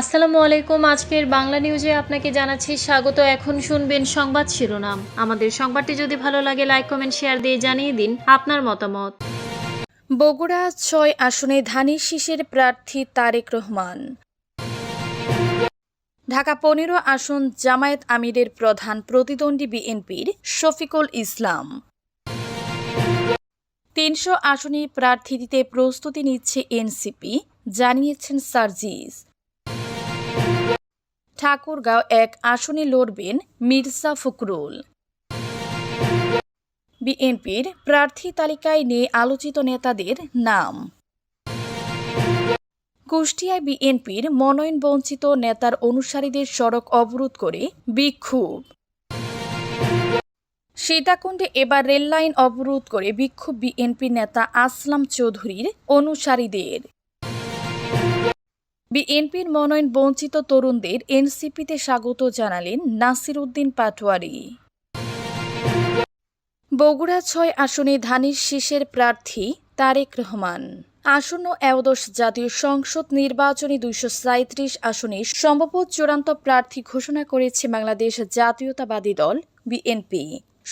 আসসালামু আলাইকুম। আজকের বাংলা নিউজে আপনাকে জানাচ্ছি স্বাগত। এখন শুনবেন সংবাদ শিরোনাম। আমাদের সংবাদটি যদি ভালো লাগে লাইক কমেন্ট শেয়ার দিয়ে জানিয়ে দিন আপনার মতামত। বগুড়া ছয় আসনে ধানের শীষের প্রার্থী তারেক রহমান। ঢাকা পনেরো আসন জামায়াত আমিরের প্রধান প্রতিদ্বন্দ্বী বিএনপির শফিকুল ইসলাম। তিনশো আসনে প্রার্থী দিতে প্রস্তুতি নিচ্ছে এনসিপি, জানিয়েছেন সার্জিস। ঠাকুরগাঁও এক আসনে লড়বেন মির্জা ফখরুল। বিএনপির প্রার্থী তালিকায় নিয়ে আলোচিত নেতাদের নাম। কুষ্টিয়ায় বিএনপির মনোনয়ন বঞ্চিত নেতার অনুসারীদের সড়ক অবরোধ করে বিক্ষোভ। সীতাকুণ্ডে এবার রেললাইন অবরোধ করে বিক্ষোভ বিএনপি নেতা আসলাম চৌধুরীর অনুসারীদের। বিএনপির মনোনয়ন বঞ্চিত তরুণদের এনসিপিতে স্বাগত জানালেন নাসির উদ্দিন পাটোয়ারি। বগুড়া ছয় আসনে ধানের শীষের প্রার্থী তারেক রহমান। আসন্ন একাদশ জাতীয় সংসদ নির্বাচনে দুইশো সাঁত্রিশ আসনে সম্ভবত চূড়ান্ত প্রার্থী ঘোষণা করেছে বাংলাদেশ জাতীয়তাবাদী দল বিএনপি।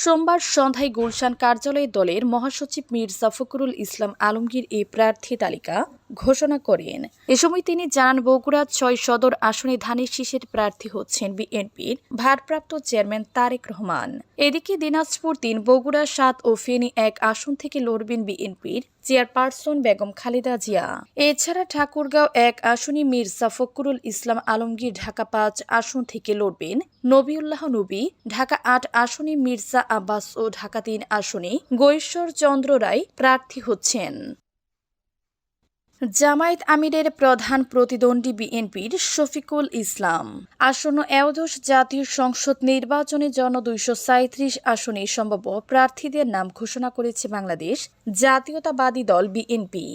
সোমবার সন্ধ্যায় গুলশান কার্যালয়ে দলের মহাসচিব মির্জা ফখরুল ইসলাম আলমগীর এই প্রার্থী তালিকা ঘোষণা করেন এ সময় তিনি জানান, বগুড়া ছয় সদর আসনে ধানের শীষের প্রার্থী হচ্ছেন বিএনপির ভারপ্রাপ্ত চেয়ারম্যান তারেক রহমান। এদিকে দিনাজপুর তিন, বগুড়া সাত ও ফেনী এক আসন থেকে লড়বেন বিএনপির চেয়ারপারসন বেগম খালেদা জিয়া। এছাড়া ঠাকুরগাঁও এক আসনে মির্জা ফখরুল ইসলাম আলমগীর ঢাকা পাঁচ আসন থেকে লড়বেন নবিউল্লাহ নবী। ঢাকা আট আসনে মির্জা আব্বাস ও ঢাকা তিন আসনে গৈশ্বর চন্দ্র রায় প্রার্থী হচ্ছেন। জামায়াত আমিরের প্রধান প্রতিদ্বন্দ্বী বিএনপির শফিকুল ইসলাম। আসন্ন একাদশ জাতীয় সংসদ নির্বাচনের জন্য দুইশো সাঁত্রিশ আসনে সম্ভাব্য প্রার্থীদের নাম ঘোষণা করেছে বাংলাদেশ জাতীয়তাবাদী দল বিএনপি।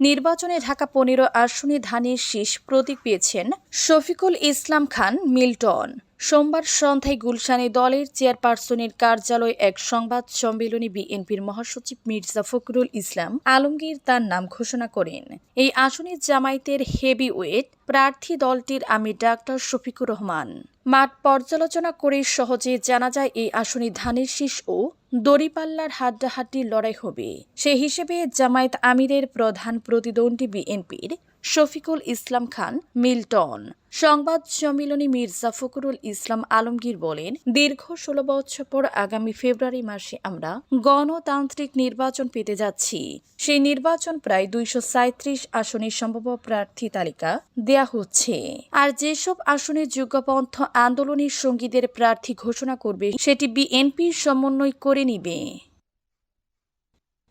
নির্বাচনে ঢাকা পনেরো আসনে ধানের শীষ প্রতীক পেয়েছেন শফিকুল ইসলাম খান মিল্টন। সোমবার সন্ধ্যায় গুলশানে দলের চেয়ারপারসনের কার্যালয়ে এক সংবাদ সম্মেলনে বিএনপির মহাসচিব মির্জা ফখরুল ইসলাম আলমগীর তার নাম ঘোষণা করেন। এই আসনে জামায়াতের হেভি ওয়েট প্রার্থী দলটির আমি ডাক্তার শফিকুর রহমান। মাঠ পর্যালোচনা করে সহজে জানা যায় এই আসনে ধানের শীষ ও দড়িপাল্লার হাড্ডাহাড্ডির লড়াই হবে। সে হিসেবে জামায়াত আমিরের প্রধান প্রতিদ্বন্দ্বী বিএনপির শফিকুল ইসলাম খান, মিল্টন। সংবাদ সম্মেলনে মির্জা ফখরুল ইসলাম আলমগীর বলেন, দীর্ঘ ষোলো বছর পর আগামী ফেব্রুয়ারি মাসে আমরা গণতান্ত্রিক নির্বাচন পেতে যাচ্ছি। সেই নির্বাচন প্রায় দুইশো সাঁত্রিশ আসনের সম্ভাব্য প্রার্থী তালিকা দেয়া হচ্ছে। আর যেসব আসনে যুগপন্থ আন্দোলনের সঙ্গীদের প্রার্থী ঘোষণা করবে, সেটি বিএনপির সমন্বয় করে নিবে।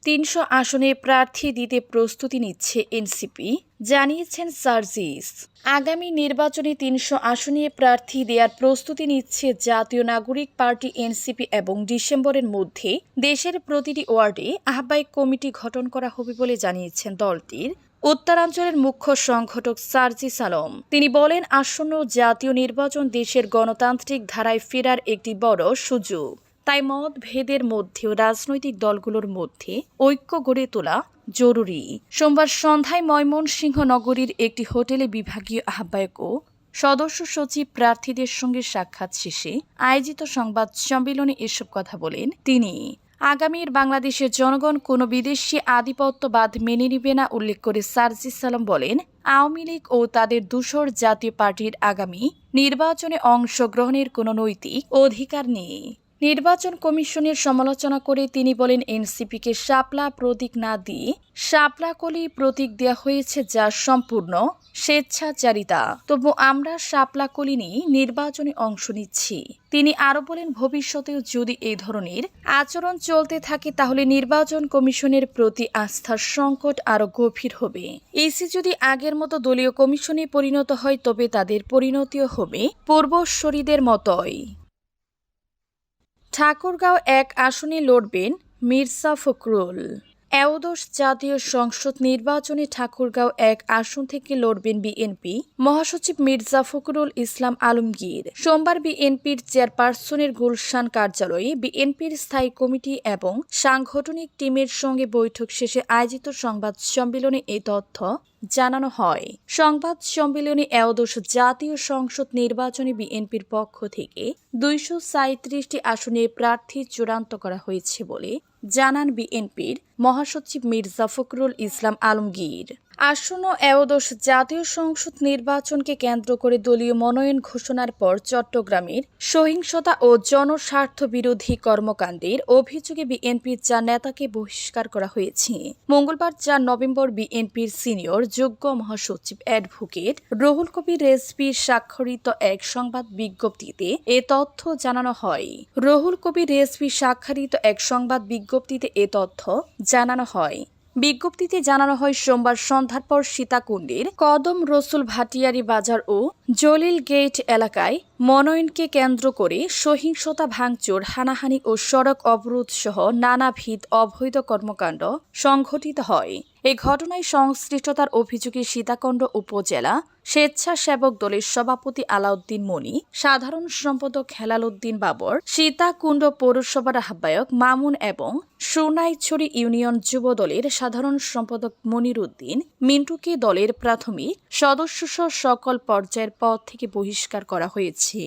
তিনশো আসনে প্রার্থী দিতে প্রস্তুতি নিচ্ছে এনসিপি, জানিয়েছেন সার্জিস। আগামী নির্বাচনে তিনশো আসনে প্রার্থী দেওয়ার প্রস্তুতি নিচ্ছে জাতীয় নাগরিক পার্টি এনসিপি এবং ডিসেম্বরের মধ্যে দেশের প্রতিটি ওয়ার্ডে আহ্বায়ক কমিটি গঠন করা হবে বলে জানিয়েছেন দলটির উত্তরাঞ্চলের মুখ্য সংগঠক সার্জিস আলম। তিনি বলেন, আসন্ন জাতীয় নির্বাচন দেশের গণতান্ত্রিক ধারায় ফেরার একটি বড় সুযোগ। তাই মতভেদের মধ্যেও রাজনৈতিক দলগুলোর মধ্যে ঐক্য গড়ে তোলা জরুরি। সোমবার সন্ধ্যায় ময়মনসিংহ নগরীর একটি হোটেলে বিভাগীয় আহ্বায়ক ও সদস্য সচিব প্রার্থীদের সঙ্গে সাক্ষাৎ শেষে আয়োজিত সংবাদ সম্মেলনে এসব কথা বলেন তিনি। আগামীর বাংলাদেশের জনগণ কোনো বিদেশি আধিপত্যবাদ মেনে নিবে না উল্লেখ করে সার্জিস সালাম বলেন, আওয়ামী লীগ ও তাদের দূষর জাতীয় পার্টির আগামী নির্বাচনে অংশগ্রহণের কোনো নৈতিক অধিকার নেই। নির্বাচন কমিশনের সমালোচনা করে তিনি বলেন, এনসিপিকে শাপলা প্রতীক না দিয়ে শাপলা কলি প্রতীক দেওয়া হয়েছে যা সম্পূর্ণ স্বেচ্ছাচারিতা। তবু আমরা শাপলা কলি নিয়ে নির্বাচনে অংশ নিচ্ছি। তিনি আরও বলেন, ভবিষ্যতেও যদি এই ধরনের আচরণ চলতে থাকে, তাহলে নির্বাচন কমিশনের প্রতি আস্থার সংকট আরও গভীর হবে। ইসি যদি আগের মতো দলীয় কমিশনে পরিণত হয়, তবে তাদের পরিণতিও হবে পূর্বশ্বরীদের মতোই। ঠাকুরগাঁও এক আসনে লড়বেন মির্জা ফখরুল। এওদশ জাতীয় সংসদ নির্বাচনে ঠাকুরগাঁও এক আসন থেকে লড়বেন বিএনপি মহাসচিব মির্জা ফখরুল ইসলাম আলমগীর। সোমবার বিএনপির চেয়ারপারসনের গুলশান কার্যালয়ে বিএনপির স্থায়ী কমিটি এবং সাংগঠনিক টিমের সঙ্গে বৈঠক শেষে আয়োজিত সংবাদ সম্মেলনে এই তথ্য জানানো হয়। সংবাদ সম্মেলনে এওদশ জাতীয় সংসদ নির্বাচনে বিএনপির পক্ষ থেকে দুইশো সাঁত্রিশটি আসনে প্রার্থী চূড়ান্ত করা হয়েছে বলে জানান বিএনপির মহাসচিব মির্জা ফখরুল ইসলাম আলমগীর। আসন্ন এওদশ জাতীয় সংসদ নির্বাচনকে কেন্দ্র করে দলীয় মনোনয়ন ঘোষণার পর চট্টগ্রামের সহিংসতা ও জনস্বার্থ বিরোধী কর্মকাণ্ডের অভিযোগে বিএনপির চার নেতাকে বহিষ্কার করা হয়েছে। মঙ্গলবার চার নভেম্বর বিএনপির সিনিয়র যোগ্য মহাসচিব অ্যাডভোকেট রহুল কবির রেসপির স্বাক্ষরিত এক সংবাদ বিজ্ঞপ্তিতে এ তথ্য জানানো হয়। রহুল কবির রেসপি স্বাক্ষরিত এক সংবাদ বিজ্ঞপ্তিতে এ তথ্য জানানো হয়। বিজ্ঞপ্তিতে জানানো হয়, সোমবার সন্ধ্যার পর সীতাকুণ্ডের কদম রসুল ভাটিয়ারি বাজার ও জলিল গেট এলাকায় মনোনয়নকে কেন্দ্র করে সহিংসতা ভাঙচুর, হানাহানি ও সড়ক অবরোধ সহ নানাবিধ অবৈধ কর্মকাণ্ড সংঘটিত হয়। এই ঘটনায় সংশ্লিষ্টতার অভিযোগে সীতাকুণ্ড উপজেলা স্বেচ্ছাসেবক দলের সভাপতি আলাউদ্দিন মনি, সাধারণ সম্পাদক হেলাল উদ্দিন বাবর, সীতাকুণ্ড পৌরসভার আহ্বায়ক মামুন এবং সোনাইছড়ি ইউনিয়ন যুব দলের সাধারণ সম্পাদক মনির উদ্দিন মিন্টুকে দলের প্রাথমিক সদস্যসহ সকল পর্যায়ের পদ থেকে বহিষ্কার করা হয়েছে।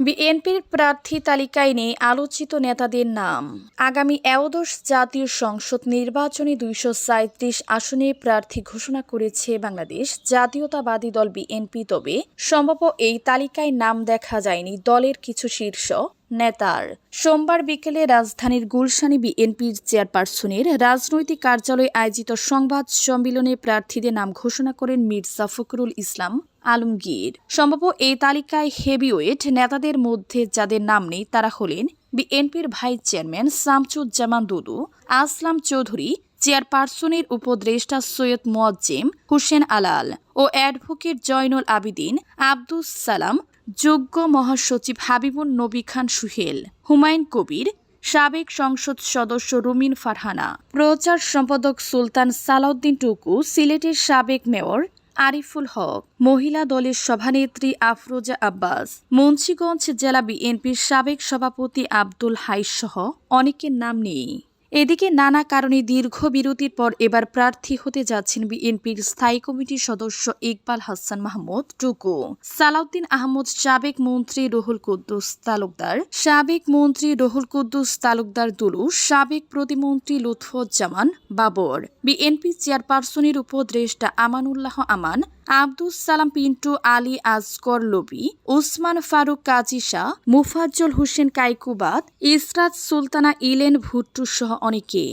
বিএনপির প্রার্থী তালিকায় নেই আলোচিত নেতাদের নাম। আগামী এওদশ জাতীয় সংসদ নির্বাচনে দুইশো সাঁত্রিশ আসনে প্রার্থী ঘোষণা করেছে বাংলাদেশ জাতীয়তাবাদী দল বিএনপি। তবে সম্ভব এই তালিকায় নাম দেখা যায়নি দলের কিছু শীর্ষ নেতার। সোমবার বিকেলে রাজধানীর গুলশানী বিএনপির চেয়ারপারসনের রাজনৈতিক কার্যালয়ে আয়োজিত সংবাদ সম্মেলনে প্রার্থীদের নাম ঘোষণা করেন মির্জা ফখরুল ইসলাম। আলমগীর। সম্ভব এই তালিকায় হেভিওয়েট নেতাদের মধ্যে যাদের নাম নেই তারা হলেন বিএনপির ভাইস চেয়ারম্যান শামসুজ্জামান দুদু, আসলাম চৌধুরী, চেয়ারপারসনের উপদেষ্টা সৈয়দ মোয়াজ্জেম হুসেন আলাল ও অ্যাডভোকেট জয়নুল আবিদিন, আব্দুস সালাম, যোগ্য মহাসচিব হাবিবুন নবী খান সুহেল, হুমায়ুন কবির, সাবেক সংসদ সদস্য রুমিন ফারহানা। প্রচার সম্পাদক সুলতান সালাউদ্দিন টুকু, সিলেটের সাবেক মেয়র আরিফুল হক, মহিলা দলের সভানেত্রী আফরোজা আব্বাস, মুন্সীগঞ্জ জেলা বিএনপির সাবেক সভাপতি আব্দুল হাই সহ অনেকের নাম নেই। এদিকে নানা কারণে দীর্ঘ বিরতির পর এবার প্রার্থী হতে যাচ্ছেন বিএনপির স্থায়ী কমিটির সদস্য ইকবাল হাসান মাহমুদ টুকু। সালাউদ্দিন আহমদ সাবেক মন্ত্রী রহুল কুদ্দুস তালুকদার, সাবেক মন্ত্রী রহুল কুদ্দুস তালুকদার দুলু, সাবেক প্রতিমন্ত্রী লুৎফুজ্জামান বাবর। বিএনপি চেয়ারপারসনের উপদেষ্টা আমানুল্লাহ আমান, আব্দুস সালাম পিন্টু আলী আজকর লবি, উসমান ফারুক কাজী শাহ, মুফাজ্জল হোসেন কাইকুবাদ, ইসরাত সুলতানা ইলেন ভুট্টু সহ অনেকে।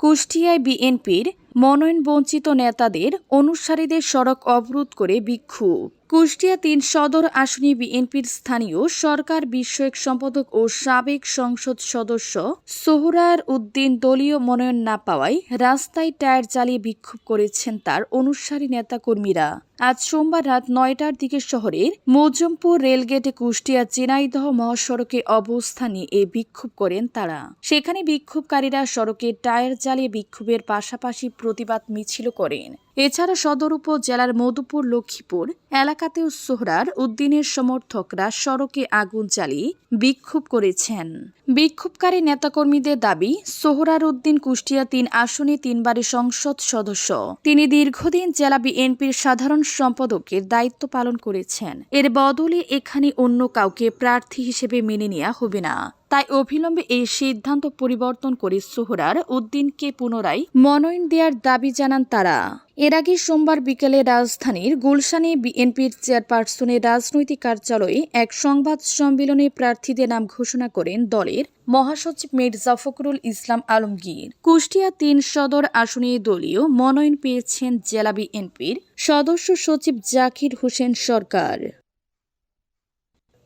কুষ্টিয়ায় বিএনপির মনোনয়ন বঞ্চিত নেতাদের অনুসারীদের সড়ক অবরোধ করে বিক্ষোভ। কুষ্টিয়া তিন সদর আসনে বিএনপির স্থানীয় সরকার বিষয়ক সম্পাদক ও সাবেক সংসদ সদস্য সোহরার উদ্দিন দলীয় মনোনয়ন না পাওয়ায় রাস্তায় টায়ার জ্বালিয়ে বিক্ষোভ করেছেন তার অনুসারী নেতাকর্মীরা। আজ সোমবার রাত নয়টার দিকে শহরের মজমপুর রেলগেটে কুষ্টিয়া চেনাইদহ মহাসড়কে অবস্থান এ বিক্ষোভ করেন তারা। সেখানে বিক্ষোভকারীরা সড়কে টায়ার জ্বালিয়ে বিক্ষোভের পাশাপাশি প্রতিবাদ মিছিল করেন। এছাড়া সদর উপজেলার মধুপুর লক্ষ্মীপুর এলাকাতেও সোহরার উদ্দিনের সমর্থকরা সড়কে আগুন চালিয়ে বিক্ষোভ করেছেন। বিক্ষোভকারী নেতাকর্মীদের দাবি সোহরার উদ্দিন কুষ্টিয়া তিন আসনে তিনবারের সংসদ সদস্য। তিনি দীর্ঘদিন জেলা বিএনপির সাধারণ সম্পাদকের দায়িত্ব পালন করেছেন। এর বদলে এখানে অন্য কাউকে প্রার্থী হিসেবে মেনে নেওয়া হবে না। তাই অবিলম্বে এই সিদ্ধান্ত পরিবর্তন করে সোহরার উদ্দিনকে পুনরায় মনোনয়ন দেওয়ার দাবি জানান তারা। এর আগে সোমবার বিকেলে রাজধানীর গুলশানে বিএনপির চেয়ারপারসনের রাজনৈতিক কার্যালয়ে এক সংবাদ সম্মেলনে প্রার্থীদের নাম ঘোষণা করেন দলের মহাসচিব মির্জা ফখরুল ইসলাম আলমগীর কুষ্টিয়া তিন সদর আসনে দলীয় মনোনয়ন পেয়েছেন জেলা বিএনপির সদস্য সচিব জাকির হোসেন সরকার।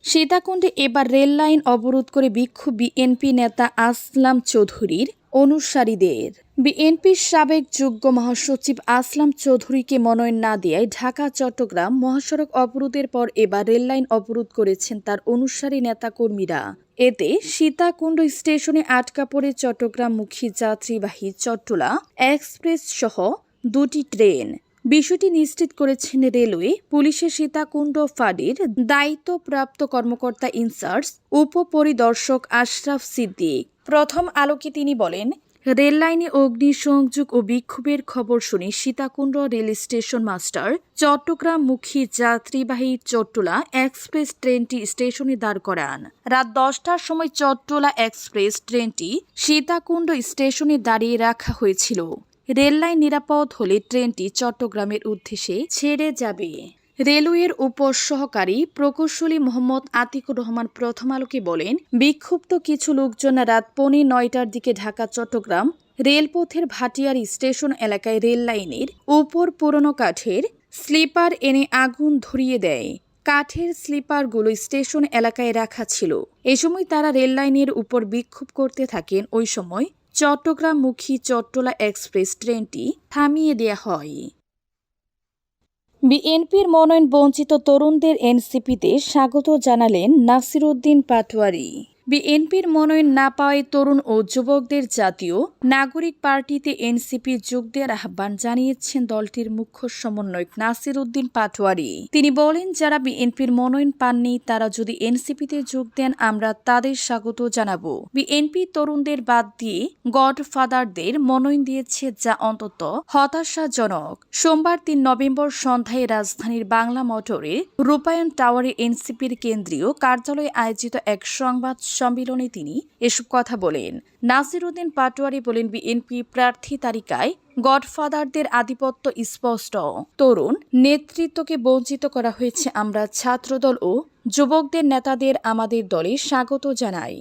সীতাকুণ্ডে এবার রেল লাইন অবরোধ করে বিক্ষোভ বিএনপি নেতা আসলাম চৌধুরীর অনুসারীদের। বিএনপির সাবেক যুগ্ম মহাসচিব আসলাম চৌধুরীকে মনোনয়ন না দেওয়ায় ঢাকা, চট্টগ্রাম মহাসড়ক অবরোধের পর এবার রেললাইন অবরোধ করেছেন তার অনুসারী নেতাকর্মীরা। এতে সীতাকুণ্ড স্টেশনে আটকা পড়ে চট্টগ্রামমুখী যাত্রীবাহী চট্টলা এক্সপ্রেস সহ দুটি ট্রেন। বিষয়টি নিশ্চিত করেছেন রেলওয়ে, পুলিশের সীতাকুণ্ড ফাঁড়ির দায়িত্বপ্রাপ্ত কর্মকর্তা ইনচার্জ, উপপরিদর্শক আশরাফ সিদ্দিক। প্রথম আলোকে তিনি বলেন রেল লাইনে অগ্নিসংযোগ ও বিক্ষোভের খবর শুনে সীতাকুণ্ড রেল স্টেশন মাস্টার চট্টগ্রামমুখী যাত্রীবাহী চট্টলা এক্সপ্রেস ট্রেনটি স্টেশনে দাঁড় করান। রাত দশটার সময় চট্টলা এক্সপ্রেস ট্রেনটি সীতাকুণ্ড স্টেশনে দাঁড়িয়ে রাখা হয়েছিল। রেললাইন নিরাপদ হলে ট্রেনটি চট্টগ্রামের উদ্দেশ্যে ছেড়ে যাবে। রেলওয়ের উপর সহকারী প্রকৌশলী মোহাম্মদ আতিকুর রহমান প্রথম আলোকে বলেন, বিক্ষুব্ধ কিছু লোকজন রাত পৌনে নয়টার দিকে ঢাকা, চট্টগ্রাম রেলপথের ভাটিয়ারি স্টেশন এলাকায় রেল লাইনের উপর পুরনো কাঠের স্লিপার এনে আগুন ধরিয়ে দেয়। কাঠের স্লিপারগুলো স্টেশন এলাকায় রাখা ছিল। এ সময় তারা রেল লাইনের উপর বিক্ষোভ করতে থাকেন। ওই সময় চট্টগ্রামমুখী চট্টলা এক্সপ্রেস ট্রেনটি থামিয়ে দেয়া হয়। বিএনপির মনোনয়ন বঞ্চিত তরুণদের এনসিপিতে স্বাগত জানালেন নাসিরউদ্দিন পাটোয়ারি। বিএনপির মনোনয়ন না পাওয়ায় তরুণ ও যুবকদের জাতীয় নাগরিক পার্টিতে এনসিপি যোগ দেওয়ার আহ্বান জানিয়েছেন দলটির মুখ্য সমন্বয়ক নাসির উদ্দিন পাটোয়ারি। তিনি বলেন, যারা বিএনপির মনোনয়ন পাননি, তারা যদি এনসিপিতে যোগ দেন, আমরা তাদের স্বাগত জানাব। বিএনপি তরুণদের বাদ দিয়ে গডফাদারদের মনোনয়ন দিয়েছে যা অন্তত হতাশাজনক। সোমবার তিন নভেম্বর সন্ধ্যায় রাজধানীর বাংলা মোটরে রূপায়ণ টাওয়ারে এনসিপির কেন্দ্রীয় কার্যালয়ে আয়োজিত এক সংবাদ সম্মেলনে তিনি এসব কথা বলেন। নাসির উদ্দিন পাটোয়ারি বলেন, বিএনপি প্রার্থী তালিকায় গডফাদারদের আধিপত্য স্পষ্ট। তরুণ, নেতৃত্বকে বঞ্চিত করা হয়েছে, আমরা ছাত্রদল ও যুবকদের, নেতাদের, আমাদের দলে স্বাগত জানাই।